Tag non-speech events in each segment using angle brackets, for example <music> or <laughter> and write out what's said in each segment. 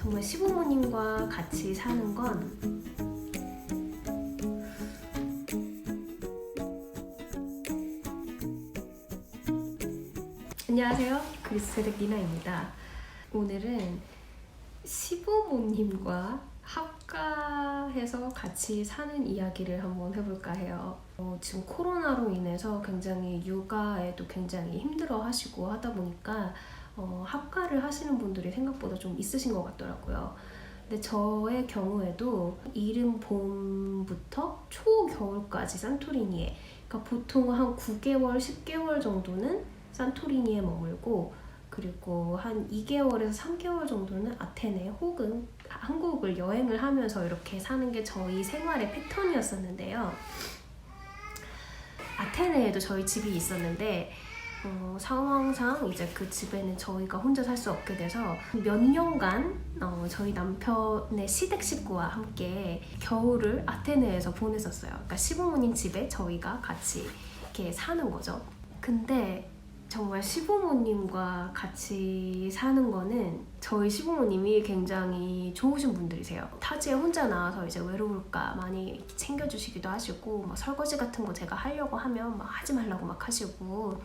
정말 시부모님과 같이 사는 건 안녕하세요. 그리스세덱 니나입니다. 오늘은 시부모님과 합가해서 같이 사는 이야기를 한번 해볼까 해요. 어, 지금 코로나로 인해서 굉장히 육아에도 굉장히 힘들어 하시고 하다 보니까 어, 합가를 하시는 분들이 생각보다 좀 있으신 것 같더라고요. 근데 저의 경우에도 이른 봄부터 초겨울까지 산토리니에 그러니까 보통 한 9개월, 10개월 정도는 산토리니에 머물고 그리고 한 2개월에서 3개월 정도는 아테네 혹은 한국을 여행을 하면서 이렇게 사는 게 저희 생활의 패턴이었었는데요. 아테네에도 저희 집이 있었는데 어, 상황상 이제 그 집에는 저희가 혼자 살 수 없게 돼서 몇 년간 어, 저희 남편의 시댁 식구와 함께 겨울을 아테네에서 보냈었어요. 그러니까 시부모님 집에 저희가 같이 이렇게 사는 거죠. 근데 정말 시부모님과 같이 사는 거는 저희 시부모님이 굉장히 좋으신 분들이세요. 타지에 혼자 나와서 이제 외로울까 많이 챙겨주시기도 하시고 막 설거지 같은 거 제가 하려고 하면 막 하지 말라고 막 하시고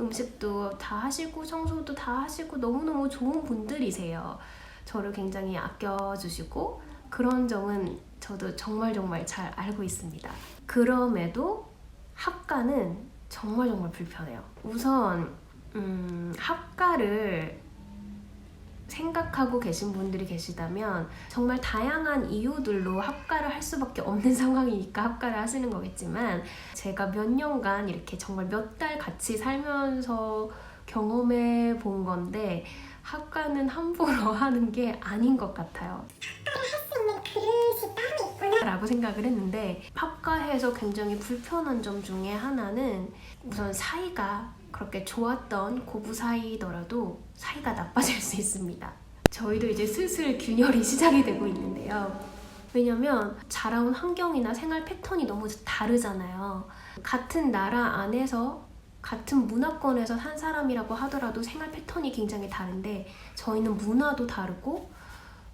음식도 다 하시고 청소도 다 하시고 너무너무 좋은 분들이세요. 저를 굉장히 아껴주시고 그런 점은 저도 정말 정말 잘 알고 있습니다. 그럼에도 학과는 정말 정말 불편해요. 우선 음, 학과를 생각하고 계신 분들이 계시다면 정말 다양한 이유들로 합가를 할 수밖에 없는 <laughs> 상황이니까 합가를 하시는 거겠지만 제가 몇 년간 이렇게 정말 몇 달 같이 살면서 경험해 본 건데 합가는 함부로 <laughs> 하는 게 아닌 것 같아요. 라고 생각을 했는데 합가해서 굉장히 불편한 점 중에 하나는 우선 사이가 그렇게 좋았던 고부 사이더라도 사이가 나빠질 수 있습니다. 저희도 이제 슬슬 균열이 <laughs> 시작이 되고 있는데요. 왜냐면 자라온 환경이나 생활 패턴이 너무 다르잖아요. 같은 나라 안에서 같은 문화권에서 산 사람이라고 하더라도 생활 패턴이 굉장히 다른데 저희는 문화도 다르고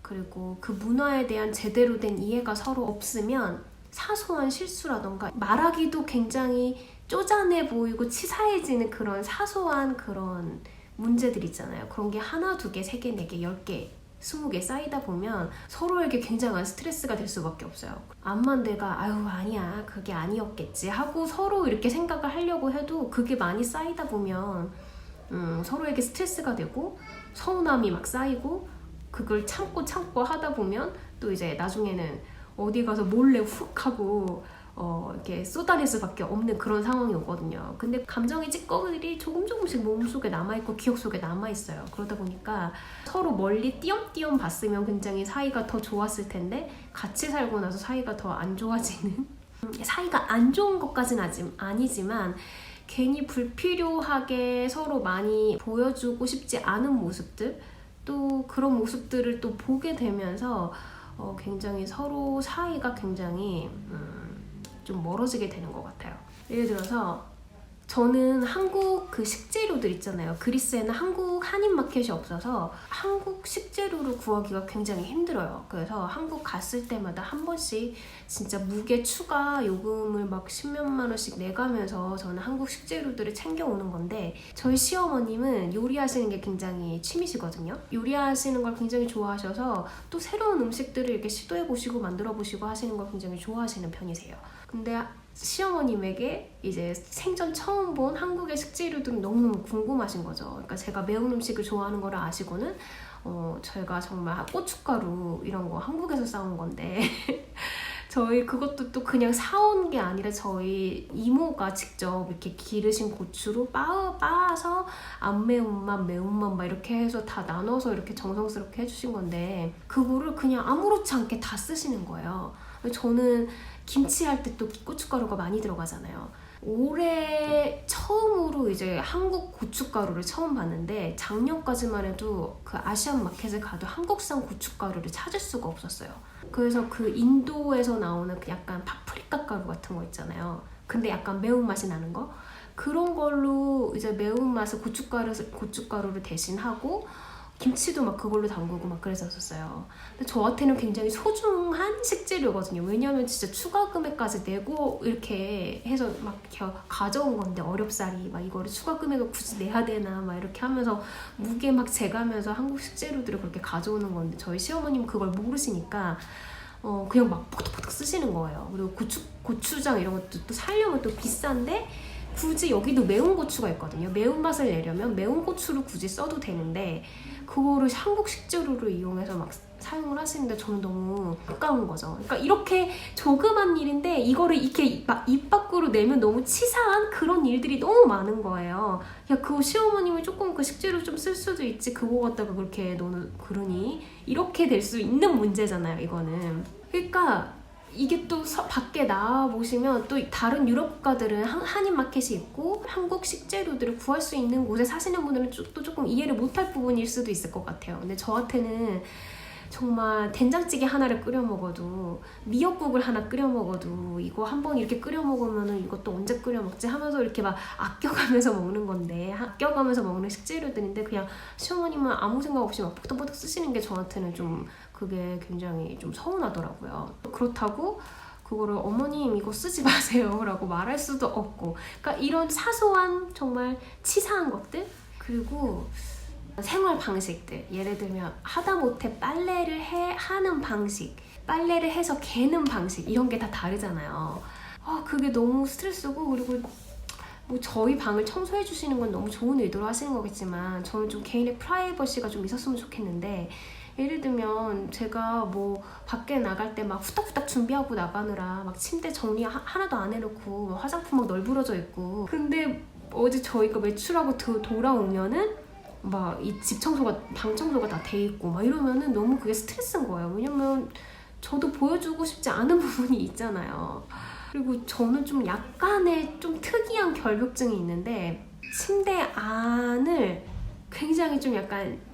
그리고 그 문화에 대한 제대로 된 이해가 서로 없으면 사소한 실수라던가 말하기도 굉장히 쪼잔해 보이고 치사해지는 그런 사소한 그런 문제들 있잖아요. 그런 게 하나, 두 개, 세 개, 네 개, 열 개, 스무 개 쌓이다 보면 서로에게 굉장한 스트레스가 될 수밖에 없어요. 암만 내가 아유 아니야 그게 아니었겠지 하고 서로 이렇게 생각을 하려고 해도 그게 많이 쌓이다 보면 음, 서로에게 스트레스가 되고 서운함이 막 쌓이고 그걸 참고 참고 하다 보면 또 이제 나중에는 어디 가서 몰래 훅 하고 어, 이렇게 쏟아낼 수밖에 없는 그런 상황이 오거든요. 근데 감정의 찌꺼기들이 조금 조금씩 몸속에 남아있고 기억 속에 남아있어요. 그러다 보니까 서로 멀리 띄엄띄엄 봤으면 굉장히 사이가 더 좋았을 텐데 같이 살고 나서 사이가 더 안 좋아지는 <laughs> 사이가 안 좋은 것까지는 아니지만 괜히 불필요하게 서로 많이 보여주고 싶지 않은 모습들 또 그런 모습들을 또 보게 되면서 어, 굉장히 서로 사이가 굉장히 음, 좀 멀어지게 되는 것 같아요. 예를 들어서 저는 한국 그 식재료들 있잖아요. 그리스에는 한국 한인 마켓이 없어서 한국 식재료를 구하기가 굉장히 힘들어요. 그래서 한국 갔을 때마다 한 번씩 진짜 무게 추가 요금을 막 십몇만 원씩 내가면서 저는 한국 식재료들을 챙겨오는 건데 저희 시어머님은 요리하시는 게 굉장히 취미시거든요. 요리하시는 걸 굉장히 좋아하셔서 또 새로운 음식들을 이렇게 시도해 보시고 만들어 보시고 하시는 걸 굉장히 좋아하시는 편이세요. 근데 시어머님에게 이제 생전 처음 본 한국의 식재료들이 너무너무 궁금하신 거죠. 그러니까 제가 매운 음식을 좋아하는 걸 아시고는 어, 저희가 정말 고춧가루 이런 거 한국에서 싸온 건데 <laughs> 저희 그것도 또 그냥 사온 게 아니라 저희 이모가 직접 이렇게 기르신 고추로 빻아, 빻아서 안 매운맛, 매운맛 막 이렇게 해서 다 나눠서 이렇게 정성스럽게 해주신 건데 그거를 그냥 아무렇지 않게 다 쓰시는 거예요. 저는 김치 할 때 또 고춧가루가 많이 들어가잖아요. 올해 처음으로 이제 한국 고춧가루를 처음 봤는데 작년까지만 해도 그 아시안 마켓에 가도 한국산 고춧가루를 찾을 수가 없었어요. 그래서 그 인도에서 나오는 그 약간 파프리카 가루 같은 거 있잖아요. 근데 약간 매운맛이 나는 거. 그런 걸로 이제 매운맛을 고춧가루, 고춧가루를 대신하고 김치도 막 그걸로 담그고 막 그랬었어요. 근데 저한테는 굉장히 소중한 식재료거든요. 왜냐하면 진짜 추가 금액까지 내고 이렇게 해서 막 가져온 건데 어렵사리 막 이거를 추가 금액을 굳이 내야 되나 막 이렇게 하면서 무게 막 재가면서 한국 식재료들을 그렇게 가져오는 건데 저희 시어머님 그걸 모르시니까 어 그냥 막 포덕포덕 쓰시는 거예요. 그리고 고추 고추장 이런 것도 또 살려면 또 비싼데 굳이 여기도 매운 고추가 있거든요. 매운 맛을 내려면 매운 고추를 굳이 써도 되는데 그거를 한국 식재료를 이용해서 막 사용을 하시는데 저는 너무 아까운 거죠. 그러니까 이렇게 조그만 일인데 이거를 이렇게 막 입 밖으로 내면 너무 치사한 그런 일들이 너무 많은 거예요. 야, 그거 시어머님이 조금 그 식재료 좀 쓸 수도 있지. 그거 갖다가 그렇게 너는 그러니 이렇게 될 수 있는 문제잖아요. 이거는. 그러니까 이게 또 서- 밖에 나와 보시면 또 다른 유럽 국가들은 한, 한인 마켓이 있고 한국 식재료들을 구할 수 있는 곳에 사시는 분들은 조- 또 조금 이해를 못할 부분일 수도 있을 것 같아요. 근데 저한테는 정말 된장찌개 하나를 끓여 먹어도 미역국을 하나 끓여 먹어도 이거 한번 이렇게 끓여 먹으면은 이것도 언제 끓여 먹지 하면서 이렇게 막 아껴가면서 먹는 건데 아껴가면서 먹는 식재료들인데 그냥 시어머님은 아무 생각 없이 막 포덕포덕 쓰시는 게 저한테는 좀 그게 굉장히 좀 서운하더라고요. 그렇다고 그거를 어머님 이거 쓰지 마세요라고 <laughs> 말할 수도 없고. 그러니까 이런 사소한 정말 치사한 것들 그리고 생활 방식들. 예를 들면 하다못해 빨래를 해 하는 방식 빨래를 해서 개는 방식 이런 게 다 다르잖아요. 아 그게 너무 스트레스고 그리고 뭐 저희 방을 청소해 주시는 건 너무 좋은 의도로 하시는 거겠지만 저는 좀 개인의 프라이버시가 좀 있었으면 좋겠는데 예를 들면 제가 뭐 밖에 나갈 때 막 후딱후딱 준비하고 나가느라 막 침대 정리 하, 하나도 안 해놓고 뭐 화장품 막 널브러져 있고. 근데 어제 저희가 외출하고 도, 돌아오면은 막 이 집 청소가 방 청소가 다 돼 있고 막 이러면은 너무 그게 스트레스인 거예요. 왜냐면 저도 보여주고 싶지 않은 <laughs> 부분이 있잖아요. 그리고 저는 좀 약간의 좀 특이한 결벽증이 있는데 침대 안을 굉장히 좀 약간 시-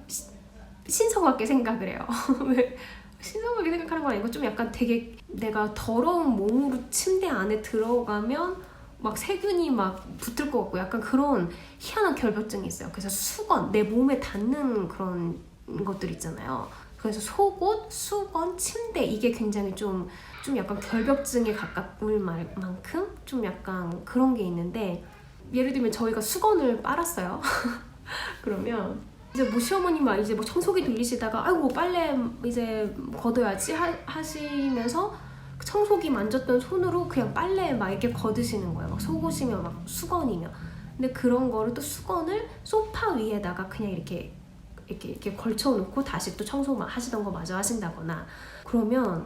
신성하게 생각을 해요. <laughs> 왜 신성하게 생각하는 건 아니고 좀 약간 되게 내가 더러운 몸으로 침대 안에 들어가면 막 세균이 막 붙을 것 같고 약간 그런 희한한 결벽증이 있어요. 그래서 수건 내 몸에 닿는 그런 것들 있잖아요. 그래서 속옷, 수건, 침대 이게 굉장히 좀 좀 약간 결벽증에 말- 만큼 좀 약간 그런 게 있는데 예를 들면 저희가 수건을 빨았어요. <laughs> 그러면 이제 뭐 시어머님 막 이제 뭐 청소기 돌리시다가 아이고 빨래 이제 걷어야지 하, 하시면서 그 청소기 만졌던 손으로 그냥 빨래 막 이렇게 걷으시는 거예요. 막 속옷이면 막 수건이면. 근데 그런 거를 또 수건을 소파 위에다가 그냥 이렇게 이렇게 이렇게 걸쳐놓고 다시 또 청소 막 하시던 거 마저 하신다거나 그러면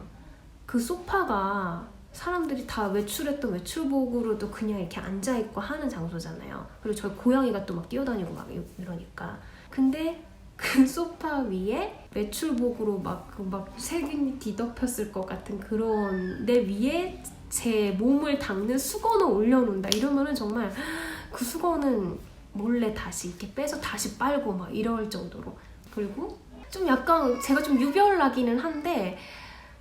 그 소파가 사람들이 다 외출했던 외출복으로도 그냥 이렇게 앉아 있고 하는 장소잖아요. 그리고 저희 고양이가 또 막 뛰어다니고 막 이- 이러니까. 근데 그 <laughs> 소파 위에 외출복으로 막그막 세균이 뒤덮였을 것 같은 그런 내 위에 제 몸을 닦는 수건을 올려놓는다 이러면은 정말 <gasps> 그 수건은 몰래 다시 이렇게 빼서 다시 빨고 막 이럴 정도로 그리고 좀 약간 제가 좀 유별나기는 한데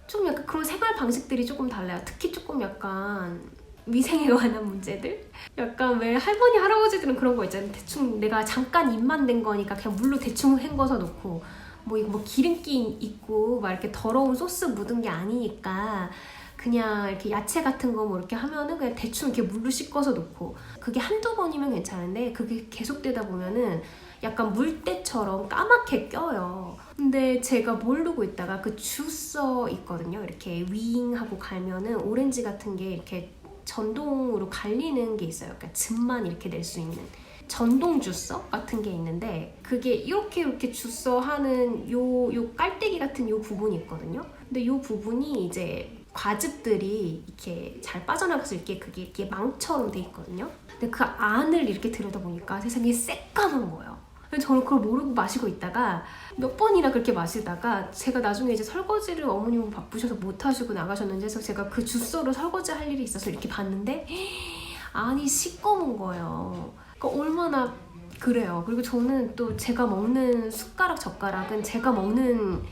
좀 약간 그런 생활 방식들이 조금 달라요. 특히 조금 약간 위생에 관한 문제들? 약간 왜 할머니, 할아버지들은 그런 거 있잖아요. 대충 내가 잠깐 입만 댄 거니까 그냥 물로 대충 헹궈서 놓고 뭐 이거 뭐 기름기 있고 막 이렇게 더러운 소스 묻은 게 아니니까 그냥 이렇게 야채 같은 거 뭐 이렇게 하면은 그냥 대충 이렇게 물로 씻어서 놓고 그게 한두 번이면 괜찮은데 그게 계속되다 보면은 약간 물때처럼 까맣게 껴요. 근데 제가 모르고 있다가 그 주서 있거든요. 이렇게 윙하고 갈면은 오렌지 같은 게 이렇게 전동으로 갈리는 게 있어요. 그러니까 즙만 이렇게 낼 수 있는 전동 주서 같은 게 있는데 그게 이렇게 이렇게 주서 하는 요, 요 깔때기 같은 요 부분이 있거든요. 근데 요 부분이 이제 과즙들이 이렇게 잘 빠져나가서 이렇게 그게 이렇게 망처럼 돼 있거든요. 근데 그 안을 이렇게 들여다보니까 세상에 새까만 거예요. 저는 그걸 모르고 마시고 있다가 몇 번이나 그렇게 마시다가 제가 나중에 이제 설거지를 어머님은 바쁘셔서 못 하시고 나가셨는지 해서 제가 그 주소로 설거지 할 일이 있어서 이렇게 봤는데 <gasps> 안이 시꺼먼 거예요. 그러니까 얼마나 그래요. 그리고 저는 또 제가 먹는 숟가락 젓가락은 제가 먹는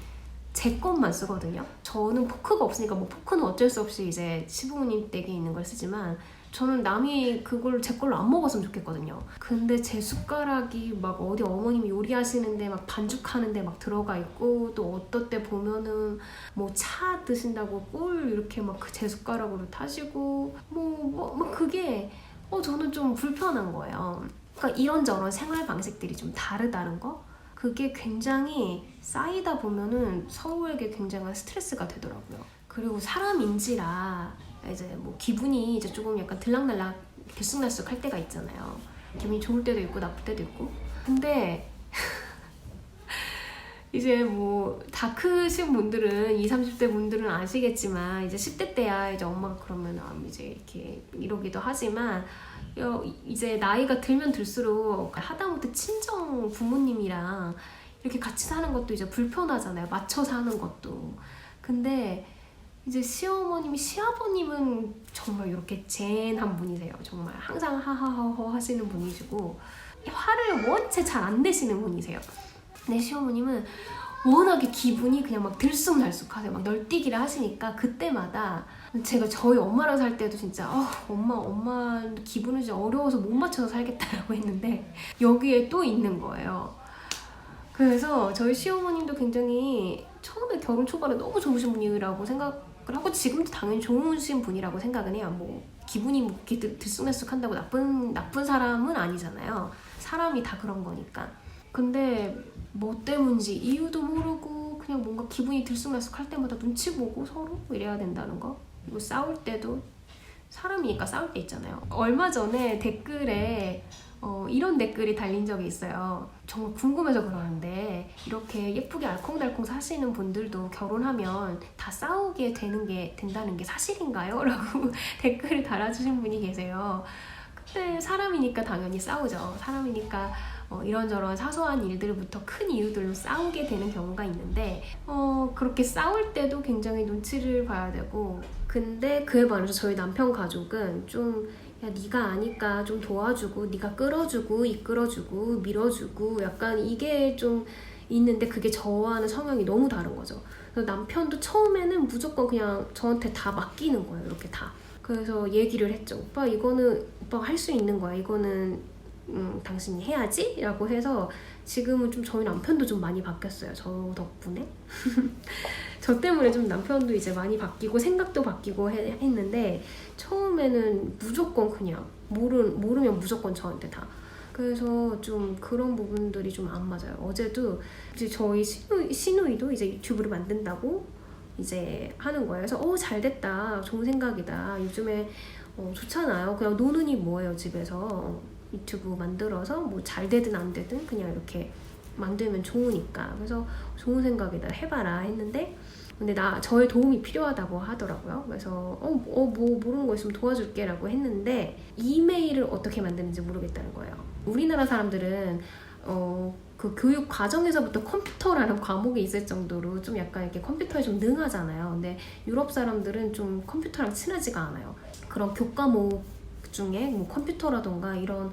제 것만 쓰거든요. 저는 포크가 없으니까 뭐 포크는 어쩔 수 없이 이제 시부모님 댁에 있는 걸 쓰지만 저는 남이 그걸 제 걸로 안 먹었으면 좋겠거든요. 근데 제 숟가락이 막 어디 어머님이 요리하시는데 막 반죽하는데 막 들어가 있고 또 어떨 때 보면은 뭐 차 드신다고 꿀 이렇게 막 제 숟가락으로 타시고 뭐뭐 그게 어 저는 좀 불편한 거예요. 그러니까 이런저런 생활 방식들이 좀 다르다는 거 그게 굉장히 쌓이다 보면은 서로에게 굉장한 스트레스가 되더라고요. 그리고 사람인지라 이제 뭐 기분이 이제 조금 약간 들락날락 들쑥날쑥 할 때가 있잖아요. 기분이 좋을 때도 있고 나쁠 때도 있고. 근데 <laughs> 이제 뭐 다 크신 분들은 20, 30대 분들은 아시겠지만 이제 10대 때야 이제 엄마가 그러면 아, 이제 이렇게 이러기도 하지만 여- 이제 나이가 들면 들수록 하다못해 친정 부모님이랑 이렇게 같이 사는 것도 이제 불편하잖아요. 맞춰 사는 것도. 근데 이제 시어머님이 시아버님은 정말 이렇게 젠한 분이세요. 정말 항상 하하하하 하시는 분이시고 화를 원체 잘 안 내시는 분이세요. 내 시어머님은 워낙에 기분이 그냥 막 들쑥날쑥하세요. 막 널뛰기를 하시니까 그때마다 제가 저희 엄마랑 살 때도 진짜 아, 엄마 엄마 기분은 진짜 어려워서 못 맞춰서 살겠다라고 했는데 여기에 또 있는 거예요. 그래서 저희 시어머님도 굉장히 처음에 결혼 초반에 너무 좋으신 분이라고 생각 을 하고 지금도 당연히 좋으신 분이라고 생각은 해요. 뭐 기분이 뭐 이렇게 들- 들쑥날쑥한다고 나쁜 나쁜 사람은 아니잖아요. 사람이 다 그런 거니까. 근데 뭐 때문인지 이유도 모르고 그냥 뭔가 기분이 들쑥날쑥할 때마다 눈치 보고 서로 이래야 된다는 거. 그리고 싸울 때도 사람이니까 싸울 때 있잖아요. 얼마 전에 댓글에 어, 이런 댓글이 달린 적이 있어요. 정말 궁금해서 그러는데 이렇게 예쁘게 알콩달콩 사시는 분들도 결혼하면 다 싸우게 되는 게 된다는 게 사실인가요? <laughs> 라고 <laughs> 댓글을 달아주신 분이 계세요. 근데 사람이니까 당연히 싸우죠. 사람이니까 어, 이런저런 사소한 일들부터 큰 이유들로 싸우게 되는 경우가 있는데 어, 그렇게 싸울 때도 굉장히 눈치를 봐야 되고 근데 그에 반해서 저희 남편 가족은 좀 야, 네가 아니까 좀 도와주고 네가 끌어주고 이끌어주고 밀어주고 약간 이게 좀 있는데 그게 저와는 성향이 너무 다른 거죠. 그래서 남편도 처음에는 무조건 그냥 저한테 다 맡기는 거예요. 이렇게 다. 그래서 얘기를 했죠. 오빠 이거는 오빠가 할 수 있는 거야. 이거는 음, 당신이 해야지? 라고 해서 지금은 좀 저희 남편도 좀 많이 바뀌었어요. 저 덕분에. <laughs> 저 때문에 좀 남편도 이제 많이 바뀌고 생각도 바뀌고 해- 했는데 처음에는 무조건 그냥 모르, 모르면 무조건 저한테 다. 그래서 좀 그런 부분들이 좀 안 맞아요. 어제도 이제 저희 신우이도 이제 유튜브를 만든다고 이제 하는 거예요. 그래서 어, 잘 됐다. 좋은 생각이다. 요즘에 어, 좋잖아요. 그냥 노는이 뭐예요, 집에서. 유튜브 만들어서 뭐 잘 되든 안 되든 그냥 이렇게 만들면 좋으니까. 그래서 좋은 생각이다. 해봐라 했는데 근데 나 저의 도움이 필요하다고 하더라고요. 그래서 어, 어, 뭐 모르는 거 있으면 도와줄게 라고 했는데 이메일을 어떻게 만드는지 모르겠다는 거예요. 우리나라 사람들은 어, 그 교육 과정에서부터 컴퓨터라는 과목이 있을 정도로 좀 약간 이렇게 컴퓨터에 좀 능하잖아요. 근데 유럽 사람들은 좀 컴퓨터랑 친하지가 않아요. 그런 교과목 중에 뭐 컴퓨터라던가 이런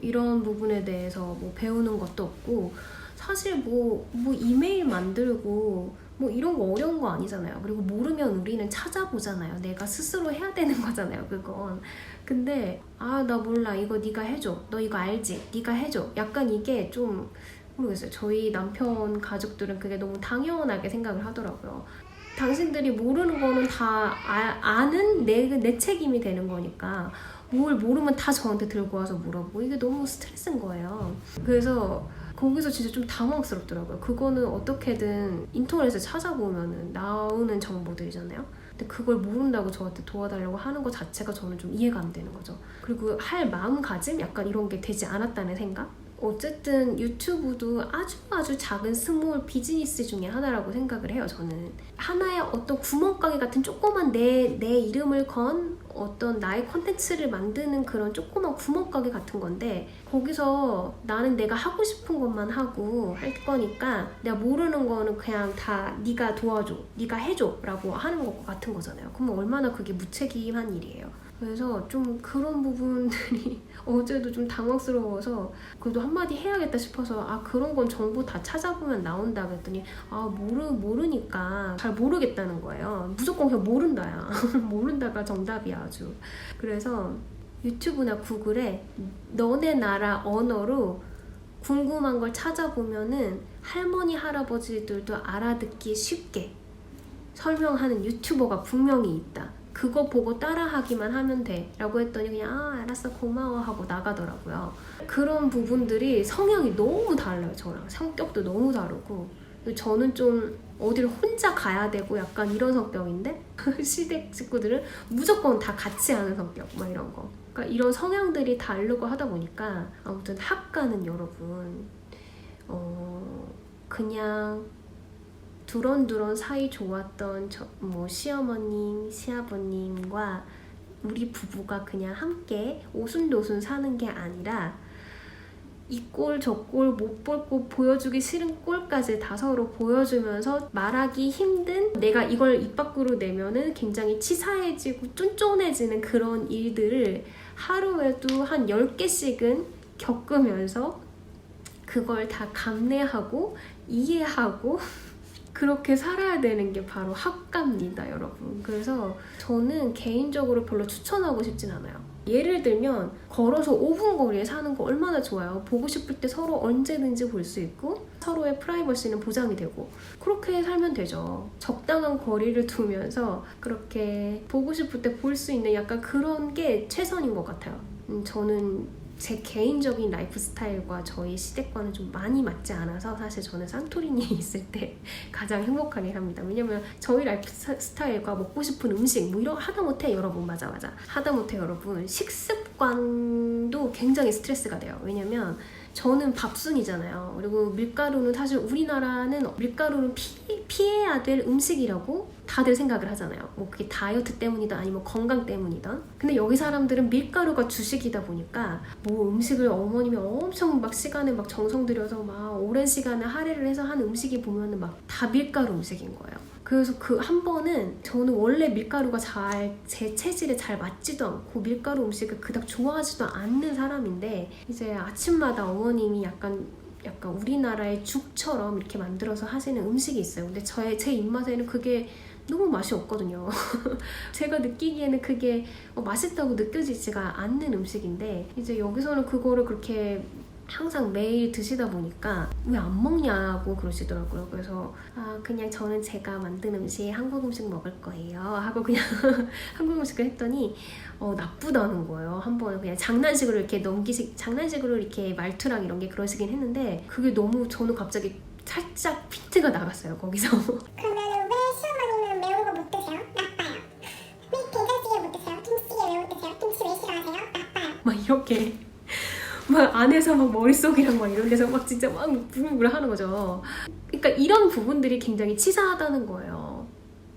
이런 부분에 대해서 뭐 배우는 것도 없고 사실 뭐, 뭐 이메일 만들고 뭐 이런 거 어려운 거 아니잖아요. 그리고 모르면 우리는 찾아보잖아요. 내가 스스로 해야 되는 거잖아요. 그건. 근데 아 나 몰라 이거 네가 해줘. 너 이거 알지? 네가 해줘. 약간 이게 좀 모르겠어요. 저희 남편 가족들은 그게 너무 당연하게 생각을 하더라고요. 당신들이 모르는 거는 다 아, 아는 내, 내 책임이 되는 거니까 뭘 모르면 다 저한테 들고 와서 물어보고 이게 너무 스트레스인 거예요. 그래서 거기서 진짜 좀 당황스럽더라고요. 그거는 어떻게든 인터넷에 찾아보면은 나오는 정보들이잖아요. 근데 그걸 모른다고 저한테 도와달라고 하는 것 자체가 저는 좀 이해가 안 되는 거죠. 그리고 할 마음가짐? 약간 이런 게 되지 않았다는 생각? 어쨌든 유튜브도 아주 아주 작은 스몰 비즈니스 중에 하나라고 생각을 해요, 저는. 하나의 어떤 구멍가게 같은 조그만 내, 내 이름을 건 어떤 나의 컨텐츠를 만드는 그런 조그만 구멍가게 같은 건데, 거기서 나는 내가 하고 싶은 것만 하고 할 거니까 내가 모르는 거는 그냥 다 네가 도와줘, 네가 해줘 라고 하는 것 같은 거잖아요. 그러면 얼마나 그게 무책임한 일이에요. 그래서 좀 그런 부분들이 <laughs> 어제도 좀 당황스러워서 그래도 한마디 해야겠다 싶어서 아 그런 건 정보 다 찾아보면 나온다 그랬더니 아 모르 모르니까 잘 모르겠다는 거예요. 무조건 그냥 모른다야. <laughs> 모른다가 정답이야 아주. 그래서 유튜브나 구글에 너네 나라 언어로 궁금한 걸 찾아보면은 할머니 할아버지들도 알아듣기 쉽게 설명하는 유튜버가 분명히 있다. 그거 보고 따라하기만 하면 돼. 라고 했더니 그냥, 아, 알았어, 고마워 하고 나가더라고요. 그런 부분들이 성향이 너무 달라요, 저랑. 성격도 너무 다르고. 저는 좀 어디를 혼자 가야 되고 약간 이런 성격인데, <laughs> 시댁 식구들은 무조건 다 같이 하는 성격, 막 이런 거. 그러니까 이런 성향들이 다르고 하다 보니까, 아무튼 학가는 여러분, 어, 그냥 두런두런 사이 좋았던 저, 뭐 시어머님, 시아버님과 우리 부부가 그냥 함께 오순도순 사는 게 아니라 이꼴 저꼴 못 볼 꼴 보여주기 싫은 꼴까지 다 서로 보여주면서 말하기 힘든 내가 이걸 입 밖으로 내면은 굉장히 치사해지고 쫀쫀해지는 그런 일들을 하루에도 한 10개씩은 겪으면서 그걸 다 감내하고 이해하고 그렇게 살아야 되는 게 바로 학가입니다, 여러분. 그래서 저는 개인적으로 별로 추천하고 싶진 않아요. 예를 들면 걸어서 5분 거리에 사는 거 얼마나 좋아요. 보고 싶을 때 서로 언제든지 볼 수 있고 서로의 프라이버시는 보장이 되고 그렇게 살면 되죠. 적당한 거리를 두면서 그렇게 보고 싶을 때 볼 수 있는 약간 그런 게 최선인 것 같아요. 음, 저는 제 개인적인 라이프 스타일과 저희 시대과는 좀 많이 맞지 않아서 사실 저는 산토리니에 <laughs> 있을 때 가장 행복하게 합니다. 왜냐면 저희 라이프 스- 스타일과 먹고 싶은 음식 뭐 이런 하다 못해 여러분 맞아 맞아 하다 못해 여러분 식습관도 굉장히 스트레스가 돼요. 왜냐면 저는 밥순이잖아요. 그리고 밀가루는 사실 우리나라는 밀가루는 피, 피해야 될 음식이라고 다들 생각을 하잖아요. 뭐 그게 다이어트 때문이든 아니면 건강 때문이든. 근데 여기 사람들은 밀가루가 주식이다 보니까 뭐 음식을 어머님이 엄청 막 시간을 막 정성 들여서 막 오랜 시간을 할애를 해서 한 음식이 보면은 막 다 밀가루 음식인 거예요. 그래서 그 한 번은 저는 원래 밀가루가 잘 제 체질에 잘 맞지도 않고 밀가루 음식을 그닥 좋아하지도 않는 사람인데 이제 아침마다 어머님이 약간 약간 우리나라의 죽처럼 이렇게 만들어서 하시는 음식이 있어요. 근데 저의 제 입맛에는 그게 너무 맛이 없거든요. <laughs> 제가 느끼기에는 그게 어, 맛있다고 느껴지지가 않는 음식인데 이제 여기서는 그거를 그렇게 항상 매일 드시다 보니까 왜 안 먹냐고 그러시더라고요. 그래서 아 그냥 저는 제가 만든 음식 한국 음식 먹을 거예요 하고 그냥 <laughs> 한국 음식을 했더니 어, 나쁘다는 거예요. 한 번은 그냥 장난식으로 이렇게 넘기시 장난식으로 이렇게 말투랑 이런 게 그러시긴 했는데 그게 너무 저는 갑자기 살짝 피트가 나갔어요 거기서. 그러면 왜 시어머님은 매운 거 못 드세요? 나빠요. 왜 된장찌개 못 드세요? 김치찌개 왜 못 드세요? 김치 왜 싫어하세요? 나빠요. 막 이렇게 막 안에서 막 머릿속이랑 막 이런 데서 막 진짜 막 부글부글 하는 거죠. 그러니까 이런 부분들이 굉장히 치사하다는 거예요.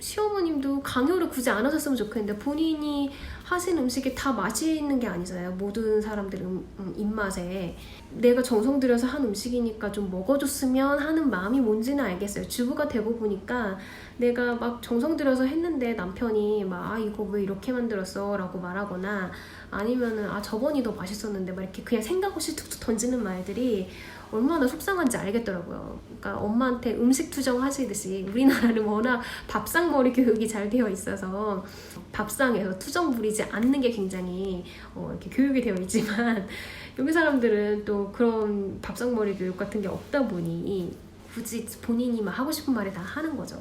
시어머님도 강요를 굳이 안 하셨으면 좋겠는데 본인이 하신 음식이 다 맛있는 게 아니잖아요. 모든 사람들 음, 음, 입맛에 내가 정성 들여서 한 음식이니까 좀 먹어줬으면 하는 마음이 뭔지는 알겠어요. 주부가 되고 보니까 내가 막 정성 들여서 했는데 남편이 막 아 이거 왜 이렇게 만들었어라고 말하거나 아니면은 아 저번이 더 맛있었는데 막 이렇게 그냥 생각 없이 툭툭 던지는 말들이 얼마나 속상한지 알겠더라고요. 그러니까 엄마한테 음식 투정 하시듯이 우리나라는 워낙 밥상머리 교육이 잘 되어 있어서 밥상에서 투정 부리지 않는 게 굉장히 어, 이렇게 교육이 되어 있지만 <laughs> 여기 사람들은 또 그런 밥상머리 교육 같은 게 없다 보니 굳이 본인이 막 하고 싶은 말을 다 하는 거죠.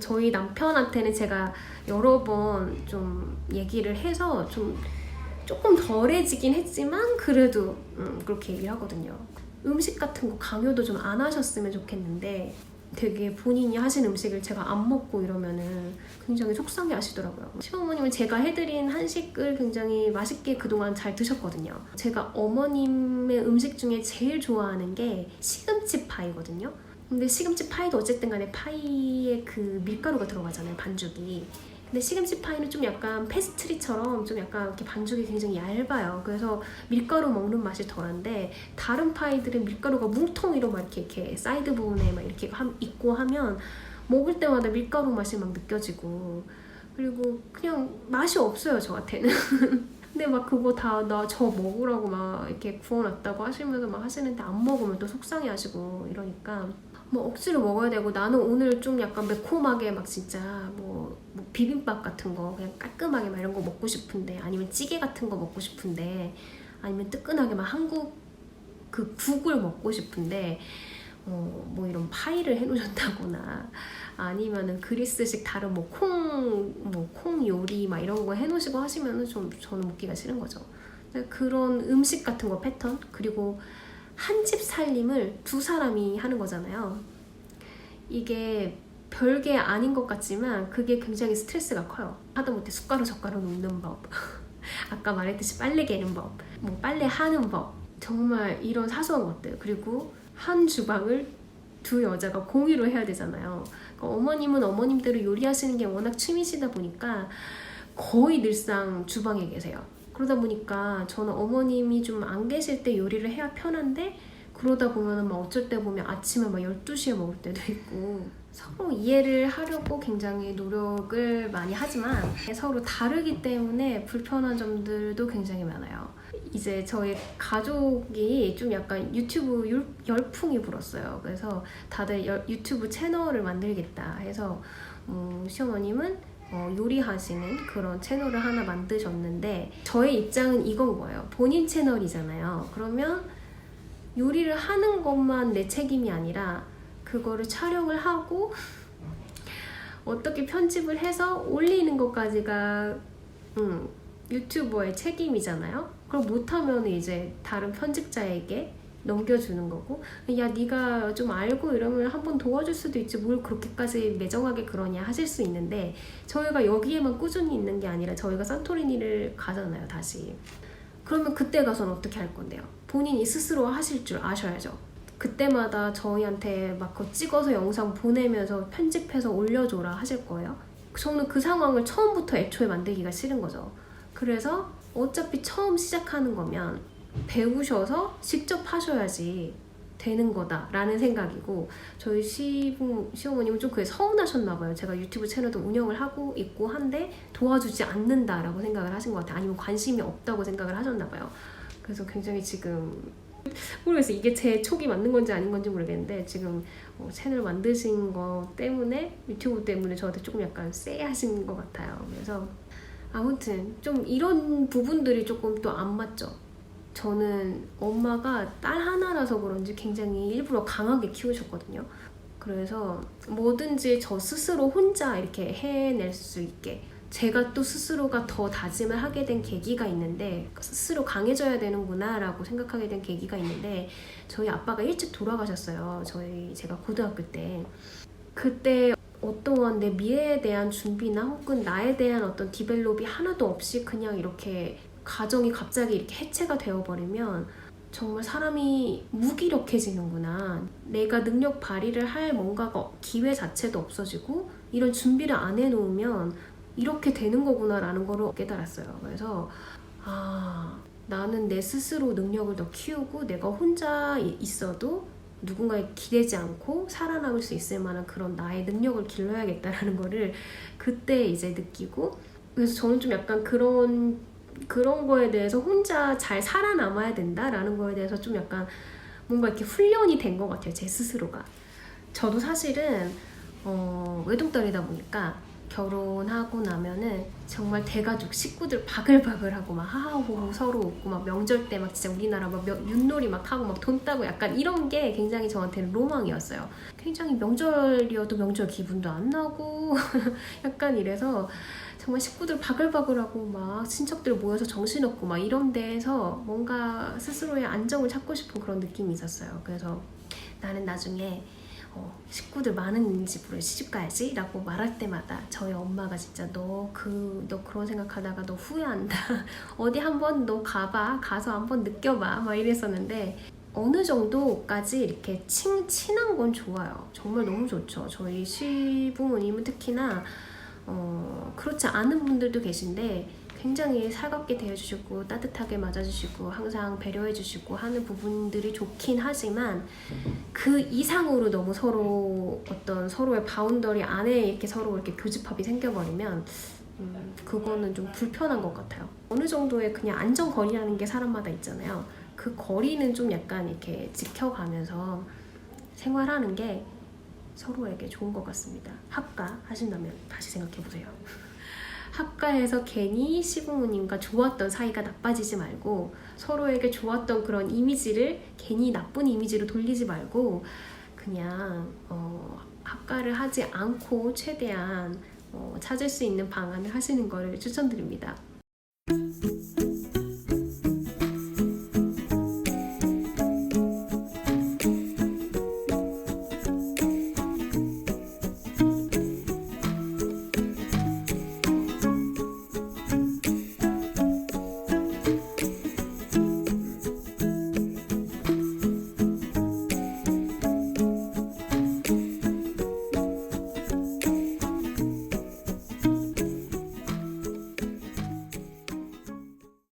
저희 남편한테는 제가 여러 번 좀 얘기를 해서 좀 조금 덜해지긴 했지만 그래도 음, 그렇게 얘기를 하거든요. 음식 같은 거 강요도 좀 안 하셨으면 좋겠는데 되게 본인이 하신 음식을 제가 안 먹고 이러면은 굉장히 속상해 하시더라고요. 시어머님은 제가 해드린 한식을 굉장히 맛있게 그동안 잘 드셨거든요. 제가 어머님의 음식 중에 제일 좋아하는 게 시금치 파이거든요. 근데 시금치 파이도 어쨌든 간에 파이에 그 밀가루가 들어가잖아요, 반죽이. 근데 시금치 파이는 좀 약간 페스트리처럼 좀 약간 이렇게 반죽이 굉장히 얇아요. 그래서 밀가루 먹는 맛이 덜한데 다른 파이들은 밀가루가 뭉텅이로 막 이렇게, 이렇게 사이드 부분에 막 이렇게 함- 있고 하면 먹을 때마다 밀가루 맛이 막 느껴지고 그리고 그냥 맛이 없어요 저한테는. <laughs> 근데 막 그거 다 나 저 먹으라고 막 이렇게 구워놨다고 하시면서 막 하시는데 안 먹으면 또 속상해 하시고 이러니까 뭐 억지로 먹어야 되고 나는 오늘 좀 약간 매콤하게 막 진짜 뭐, 뭐 비빔밥 같은 거 그냥 깔끔하게 막 이런 거 먹고 싶은데 아니면 찌개 같은 거 먹고 싶은데 아니면 뜨끈하게 막 한국 그 국을 먹고 싶은데 어, 뭐 이런 파이를 해놓으셨다거나 아니면은 그리스식 다른 뭐 콩 뭐 콩 요리 막 이런 거 해놓으시고 하시면은 좀 저는 먹기가 싫은 거죠. 그런 음식 같은 거 패턴 그리고 한 집 살림을 두 사람이 하는 거잖아요. 이게 별게 아닌 것 같지만 그게 굉장히 스트레스가 커요. 하다못해 숟가락 젓가락 놓는 법, <laughs> 아까 말했듯이 빨래 개는 법, 뭐 빨래 하는 법, 정말 이런 사소한 것들 그리고 한 주방을 두 여자가 공유로 해야 되잖아요. 그러니까 어머님은 어머님대로 요리하시는 게 워낙 취미시다 보니까 거의 늘상 주방에 계세요. 그러다 보니까 저는 어머님이 좀 안 계실 때 요리를 해야 편한데 그러다 보면은 막 어쩔 때 보면 아침에 막 12시에 먹을 때도 있고 서로 이해를 하려고 굉장히 노력을 많이 하지만 서로 다르기 때문에 불편한 점들도 굉장히 많아요. 이제 저희 가족이 좀 약간 유튜브 율- 열풍이 불었어요. 그래서 다들 열- 유튜브 채널을 만들겠다 해서 음, 시어머님은 어, 요리하시는 그런 채널을 하나 만드셨는데 저의 입장은 이건 거예요. 본인 채널이잖아요. 그러면 요리를 하는 것만 내 책임이 아니라 그거를 촬영을 하고 어떻게 편집을 해서 올리는 것까지가 음, 유튜버의 책임이잖아요. 그럼 못하면 이제 다른 편집자에게 넘겨주는 거고 야 네가 좀 알고 이러면 한번 도와줄 수도 있지 뭘 그렇게까지 매정하게 그러냐 하실 수 있는데 저희가 여기에만 꾸준히 있는 게 아니라 저희가 산토리니를 가잖아요 다시. 그러면 그때 가서는 어떻게 할 건데요? 본인이 스스로 하실 줄 아셔야죠. 그때마다 저희한테 막 그거 찍어서 영상 보내면서 편집해서 올려줘라 하실 거예요. 저는 그 상황을 처음부터 애초에 만들기가 싫은 거죠. 그래서 어차피 처음 시작하는 거면 배우셔서 직접 하셔야지 되는 거다라는 생각이고 저희 시부, 시어머님은 좀 그게 서운하셨나 봐요. 제가 유튜브 채널도 운영을 하고 있고 한데 도와주지 않는다라고 생각을 하신 것 같아요. 아니면 관심이 없다고 생각을 하셨나 봐요. 그래서 굉장히 지금 모르겠어요. 이게 제 촉이 맞는 건지 아닌 건지 모르겠는데 지금 어, 채널 만드신 거 때문에 유튜브 때문에 저한테 조금 약간 쎄하신 것 같아요. 그래서 아무튼 좀 이런 부분들이 조금 또 안 맞죠. 저는 엄마가 딸 하나라서 그런지 굉장히 일부러 강하게 키우셨거든요. 그래서 뭐든지 저 스스로 혼자 이렇게 해낼 수 있게 제가 또 스스로가 더 다짐을 하게 된 계기가 있는데 스스로 강해져야 되는구나라고 생각하게 된 계기가 있는데 저희 아빠가 일찍 돌아가셨어요. 저희 제가 고등학교 때 그때 어떠한 내 미래에 대한 준비나 혹은 나에 대한 어떤 디벨롭이 하나도 없이 그냥 이렇게 가정이 갑자기 이렇게 해체가 되어버리면 정말 사람이 무기력해지는구나. 내가 능력 발휘를 할 뭔가가 기회 자체도 없어지고 이런 준비를 안 해놓으면 이렇게 되는 거구나라는 거를 깨달았어요. 그래서 아 나는 내 스스로 능력을 더 키우고 내가 혼자 이- 있어도 누군가에 기대지 않고 살아남을 수 있을 만한 그런 나의 능력을 길러야겠다라는 거를 그때 이제 느끼고 그래서 저는 좀 약간 그런 그런 거에 대해서 혼자 잘 살아남아야 된다라는 거에 대해서 좀 약간 뭔가 이렇게 훈련이 된 것 같아요 제 스스로가 저도 사실은 어, 외동딸이다 보니까 결혼하고 나면은 정말 대가족 식구들 바글바글하고 막 하하호호 서로 웃고 막 명절 때 막 진짜 우리나라 막 명- 윷놀이 막 하고 막 돈 따고 약간 이런 게 굉장히 저한테는 로망이었어요. 굉장히 명절이어도 명절 기분도 안 나고 <laughs> 약간 이래서 정말 식구들 바글바글하고 막 친척들 모여서 정신없고 막 이런 데에서 뭔가 스스로의 안정을 찾고 싶은 그런 느낌이 있었어요. 그래서 나는 나중에 어, 식구들 많은 집으로 시집 가야지 라고 말할 때마다 저희 엄마가 진짜 너 그 너 그런 생각하다가 너 후회한다. <laughs> 어디 한번 너 가봐. 가서 한번 느껴봐. 막 이랬었는데 어느 정도까지 이렇게 친, 친한 건 좋아요. 정말 너무 좋죠. 저희 시부모님은 특히나 어, 그렇지 않은 분들도 계신데 굉장히 살갑게 대해주시고 따뜻하게 맞아주시고 항상 배려해주시고 하는 부분들이 좋긴 하지만 그 이상으로 너무 서로 어떤 서로의 바운더리 안에 이렇게 서로 이렇게 교집합이 생겨버리면 음, 그거는 좀 불편한 것 같아요. 어느 정도의 그냥 안전거리라는 게 사람마다 있잖아요. 그 거리는 좀 약간 이렇게 지켜가면서 생활하는 게 서로에게 좋은 것 같습니다. 합가 하신다면 다시 생각해 보세요. <laughs> 합가에서 괜히 시부모님과 좋았던 사이가 나빠지지 말고 서로에게 좋았던 그런 이미지를 괜히 나쁜 이미지로 돌리지 말고 그냥 어, 합가를 하지 않고 최대한 어, 찾을 수 있는 방안을 하시는 것을 추천드립니다.